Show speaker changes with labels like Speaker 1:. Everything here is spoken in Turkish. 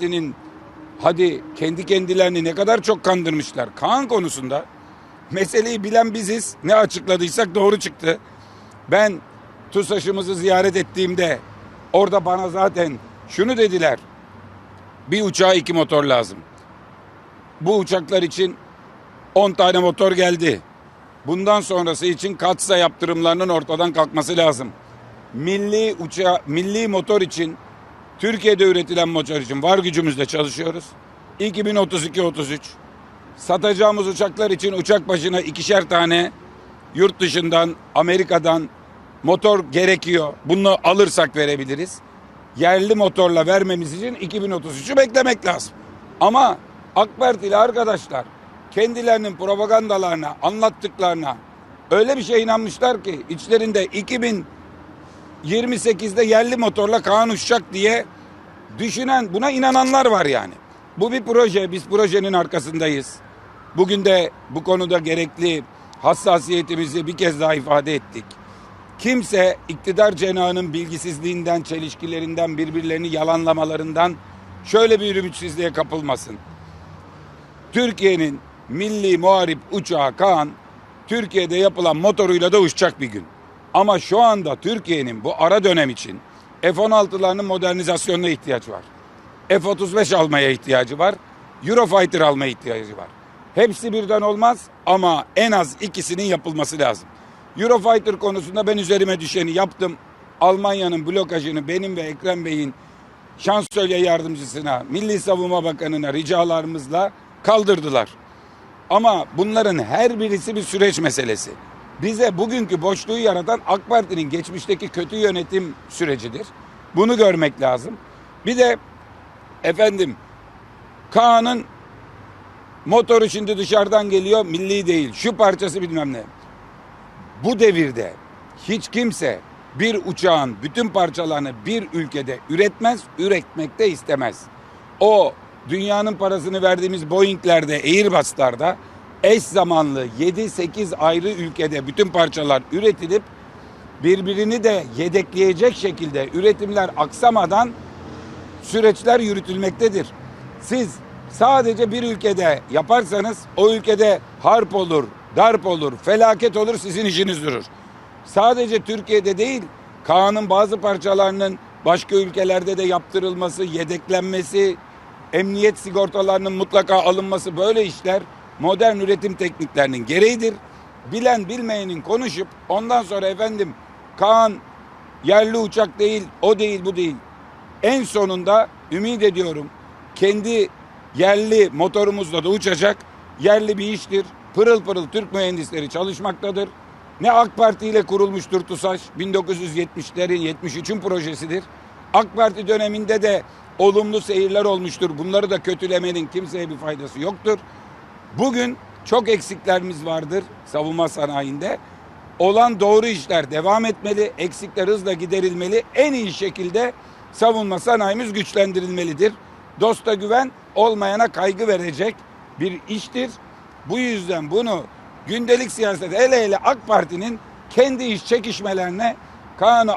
Speaker 1: Parti'nin hadi kendi kendilerini ne kadar çok kandırmışlar. Kaan konusunda meseleyi bilen biziz. Ne açıkladıysak doğru çıktı. Ben TUSAŞ'ımızı ziyaret ettiğimde orada bana zaten şunu dediler. Bir uçağa iki motor lazım. Bu uçaklar için 10 tane motor geldi. Bundan sonrası için katsa yaptırımlarının ortadan kalkması lazım. Milli uçağı, milli motor için Türkiye'de üretilen motor için var gücümüzle çalışıyoruz. 2032-33 satacağımız uçaklar için uçak başına ikişer tane yurt dışından, Amerika'dan motor gerekiyor. Bunu alırsak verebiliriz. Yerli motorla vermemiz için 2033'ü beklemek lazım. Ama AK Partili arkadaşlar kendilerinin propagandalarına, anlattıklarına öyle bir şey inanmışlar ki içlerinde 2028'de yerli motorla Kaan uçacak diye düşünen, buna inananlar var yani. Bu bir proje, biz projenin arkasındayız. Bugün de bu konuda gerekli hassasiyetimizi bir kez daha ifade ettik. Kimse iktidar cenahının bilgisizliğinden, çelişkilerinden, birbirlerini yalanlamalarından şöyle bir ümitsizliğe kapılmasın. Türkiye'nin milli muharip uçağı Kaan Türkiye'de yapılan motoruyla da uçacak bir gün. Ama şu anda Türkiye'nin bu ara dönem için F-16'larının modernizasyonuna ihtiyaç var. F-35 almaya ihtiyacı var. Eurofighter almaya ihtiyacı var. Hepsi birden olmaz ama en az ikisinin yapılması lazım. Eurofighter konusunda ben üzerime düşeni yaptım. Almanya'nın blokajını benim ve Ekrem Bey'in şansölye yardımcısına, Milli Savunma Bakanı'na ricalarımızla kaldırdılar. Ama bunların her birisi bir süreç meselesi. Bize bugünkü boşluğu yaratan AK Parti'nin geçmişteki kötü yönetim sürecidir. Bunu görmek lazım. Bir de efendim Kaan'ın motoru şimdi dışarıdan geliyor milli değil. Şu parçası bilmem ne. Bu devirde hiç kimse bir uçağın bütün parçalarını bir ülkede üretmez, üretmek de istemez. O dünyanın parasını verdiğimiz Boeing'lerde, Airbus'larda eş zamanlı 7-8 ayrı ülkede bütün parçalar üretilip birbirini de yedekleyecek şekilde üretimler aksamadan süreçler yürütülmektedir. Siz sadece bir ülkede yaparsanız o ülkede harp olur, darp olur, felaket olur sizin işiniz durur. Sadece Türkiye'de değil Kaan'ın bazı parçalarının başka ülkelerde de yaptırılması, yedeklenmesi, emniyet sigortalarının mutlaka alınması böyle işler modern üretim tekniklerinin gereğidir. Bilen bilmeyenin konuşup ondan sonra efendim Kaan yerli uçak değil, o değil, bu değil. En sonunda ümit ediyorum kendi yerli motorumuzla da uçacak. Yerli bir iştir. Pırıl pırıl Türk mühendisleri çalışmaktadır. Ne AK Parti ile kurulmuştur TUSAŞ 1970'lerin 73'ün projesidir. AK Parti döneminde de olumlu seyirler olmuştur. Bunları da kötülemenin kimseye bir faydası yoktur. Bugün çok eksiklerimiz vardır savunma sanayinde. Olan doğru işler devam etmeli, eksikler hızla giderilmeli. En iyi şekilde savunma sanayimiz güçlendirilmelidir. Dosta güven, olmayana kaygı verecek bir iştir. Bu yüzden bunu gündelik siyaset hele hele AK Parti'nin kendi iş çekişmelerine Kaan'ı